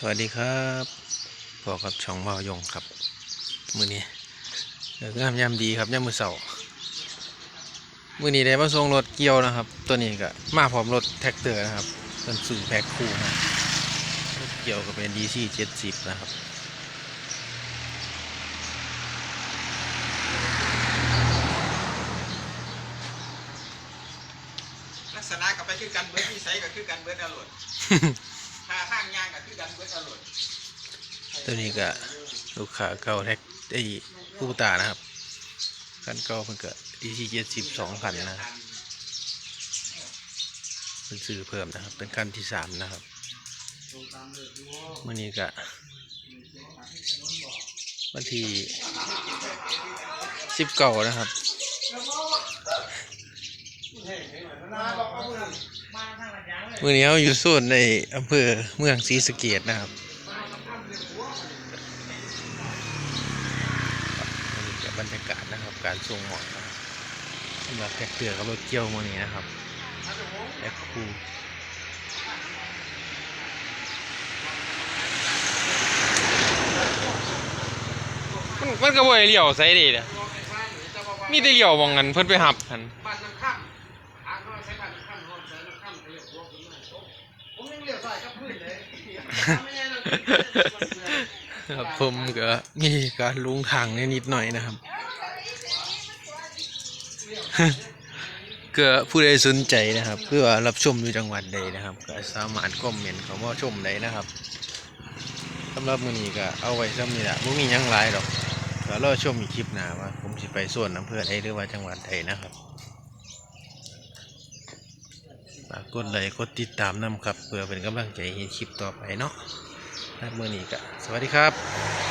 สวัสดีครับพอกับช่องเบายงครับ มือนี้เลิกงามยามดีครับยามมือเสาร์มือนี้ได้มาส่งรถเกี่ยวนะครับ ตัวนี้ก็มาพร้อมรถแท็กเตอร์นะครับเป็นสื่อแพ็คคู่นะรถเกี่ยวก็เป็น DC 70นะครับลักษณะก็ไปคือกันเบิดนิสัยก็คือกันเบิดอรรถถ้าห้างยางก็คือกันเบิดอรรถ ตัวนี้ก็ลูกค้าเก่าแท็กไอ้ผู้ตานะครับคันเก่าเพิ่นก็ DC 70 2,000นะครับเป็นซื้อเพิ่มนะครับ เป็นคันที่สามนะครับมื่อนี้ก็วันที่สิบเก้านะครับ มื่อนี้เราอยู่ส่วนในอำเภอเมืองศรีสะเกดนะครับบรรยากาศนะครับ การส่งหมอกสำหรับแท็กเตือกับรถเกี่ยวมื่อนี้นะครับแท็กคูมันมันก็บ่ได้เลี้ยวใส่ดีเด้อมีแต่เลี้ยวมองกันเพิ่นไปหับกัน ครับผมก็มีการลุงทางนิดหน่อยนะครับก็ผู้ใดสนใจนะครับ เพื่อรับชมอยู่จังหวัดใดนะครับ ก็สามารถคอมเมนต์เขามาชมได้นะครับสำหรับมือนี้ก็เอาไว้ซ้ำนี่แหละไม่มียังหลายดอกก็รอชมอีกคลิปหน้าว่า ผมสิไปส่วนอำเภอใดหรือว่าจังหวัดใดนะครับ ฝากกดไลค์กดติดตามนํครับ เพื่อเป็นกำลังใจให้คลิปต่อไปเนาะถ้าเมื่อนี้ก็สวัสดีครับ